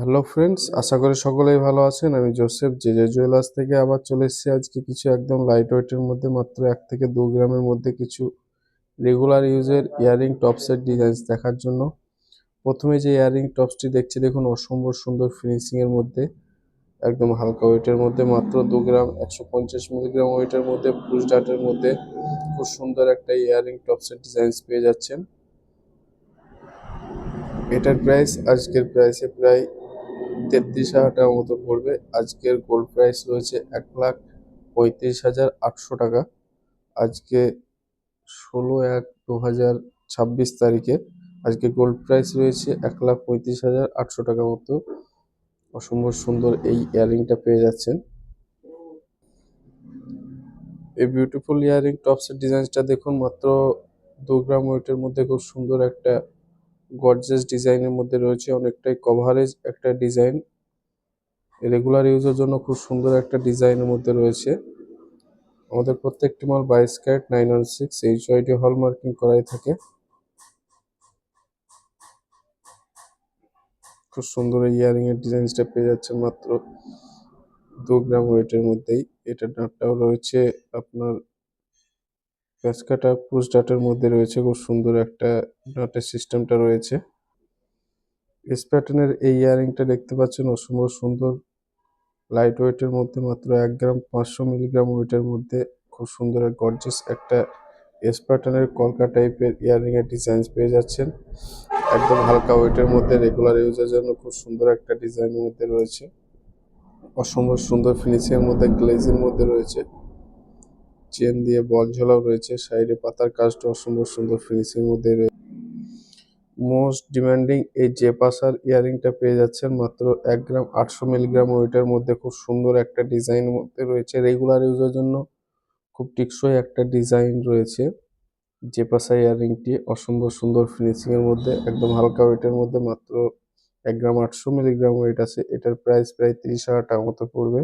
Hello friends আশা করি সকলেই ভালো আছেন। আমি জোসেফ জে জে জুয়েলার্স থেকে আবার চলে এসেছি আজকে কিছু একদম লাইট ওয়েটের মধ্যে মাত্র এক থেকে দু গ্রামের মধ্যে কিছু রেগুলার ইউজের ইয়ারিং টপসের ডিজাইনস দেখার জন্য। প্রথমে যে ইয়ারিং টপসটি দেখছি, দেখুন অসম্ভব সুন্দর ফিনিশিংয়ের মধ্যে, একদম হালকা ওয়েটের মধ্যে, মাত্র দু গ্রাম, একশো পঞ্চাশ মিলিগ্রাম ওয়েটের মধ্যে পুশ ডাটের মধ্যে খুব সুন্দর একটা ইয়ারিং টপসের ডিজাইনস পেয়ে যাচ্ছেন। এটার প্রাইস আজকের প্রাইসে প্রায় তেত্রিশ হাজার টাকার মতো পড়বে। আজকের গোল্ড প্রাইস রয়েছে এক লাখ পঁয়ত্রিশ হাজার আটশো টাকা। আজকে ষোলো এক দু হাজার ছাব্বিশ তারিখে আজকে গোল্ড প্রাইস রয়েছে এক লাখ পঁয়ত্রিশ হাজার আটশো টাকা মতো। অসম্ভব সুন্দর এই ইয়ারিংটা পেয়ে যাচ্ছেন। এই বিউটিফুল ইয়ারিং টপসের ডিজাইনটা দেখুন, মাত্র দু গ্রাম ওয়েটের মধ্যে খুব সুন্দর একটা গর্জেস ডিজাইনের মধ্যে রয়েছে, অনেকটাই কভারেজ একটা ডিজাইন রেগুলার ইউজের জন্য খুব সুন্দর একটা ডিজাইনের মধ্যে রয়েছে। আমাদের প্রত্যেকটি মাল বাইশ carat nine one six H UID hallmarking করাই থাকে। খুব সুন্দর ইয়ারিং এর ডিজাইনসটা পেয়ে যাচ্ছেন মাত্র দু গ্রাম ওয়েটের মধ্যেই। এটা ডাটটাও রয়েছে আপনার প্যাঁচকাটা পুশ ডাটের মধ্যে রয়েছে, খুব সুন্দর একটা ডাটের সিস্টেমটা রয়েছে। এস প্যাটার্নের এই ইয়ারিংটা দেখতে পাচ্ছেন, অসম্ভব সুন্দর। লাইট ওয়েটের মধ্যে মাত্র এক গ্রাম, পাঁচশো মিলিগ্রাম ওয়েটের মধ্যে খুব সুন্দর গর্জেস একটা এস প্যাটার্নের কলকা টাইপের ইয়ারিং এর ডিজাইন পেয়ে যাচ্ছেন। একদম হালকা ওয়েটের মধ্যে রেগুলার ইউজের জন্য খুব সুন্দর একটা ডিজাইনের মধ্যে রয়েছে। অসম্ভব সুন্দর ফিনিশিং এর মধ্যে গ্লেজের মধ্যে রয়েছে। চেন দিয়ে বল ঝোলাও রয়েছে, সাইডে পাতার কাজটা অসম্ভব সুন্দর ফিনিশিং মধ্যে রয়েছে মোস্ট ডিমান্ডিং এই জেপাসার ইয়ারিংটা পেয়ে যাচ্ছেন, মাত্র এক গ্রাম আটশো মিলিগ্রাম ওয়েটের মধ্যে খুব সুন্দর একটা ডিজাইনের মধ্যে রয়েছে। রেগুলার ইউজের জন্য খুব টিকসই একটা ডিজাইন রয়েছে। জেপাসা ইয়ারিংটি অসম্ভব সুন্দর ফিনিশিংয়ের মধ্যে, একদম হালকা ওয়েটের মধ্যে, মাত্র এক গ্রাম আটশো মিলিগ্রাম ওয়েট আছে। এটার প্রাইস প্রায় তিরিশ হাজার টাকা মতো পড়বে।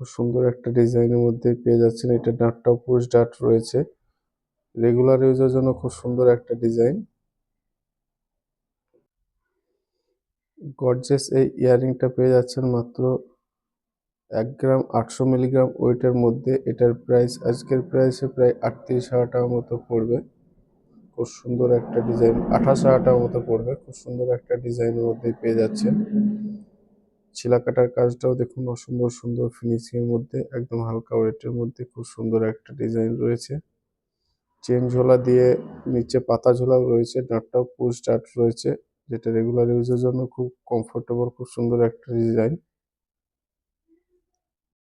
খুব সুন্দর একটা ডিজাইনের মধ্যে পেয়ে যাচ্ছেন। এটা ডাটটাও পুরুষ ডাট রয়েছে। রেগুলার ইউজের জন্য খুব সুন্দর একটা ডিজাইন। গর্জেস এই ইয়ারিংটা পেয়ে যাচ্ছেন মাত্র এক গ্রাম আটশো মিলিগ্রাম ওয়েটের মধ্যে। এটার প্রাইস আজকের প্রাইসে প্রায় আটত্রিশ হাজার টাকার মতো পড়বে। খুব সুন্দর একটা ডিজাইন, আঠাশ হাজার টাকার মতো পড়বে। খুব সুন্দর একটা ডিজাইনের মধ্যে পেয়ে যাচ্ছেন। ছিলা কাটার কাজটাও দেখুন অসুন্দর সুন্দর ফিনিশিং এর মধ্যে, একদম হালকা ওয়েটের মধ্যে খুব সুন্দর একটা ডিজাইন রয়েছে। চেন ঝোলা দিয়ে নিচে পাতা ঝোলাও রয়েছে ডাটটাও পুশ ডাট রয়েছে, যেটা রেগুলার ইউজের জন্য খুব কমফোর্টেবল খুব সুন্দর একটা ডিজাইন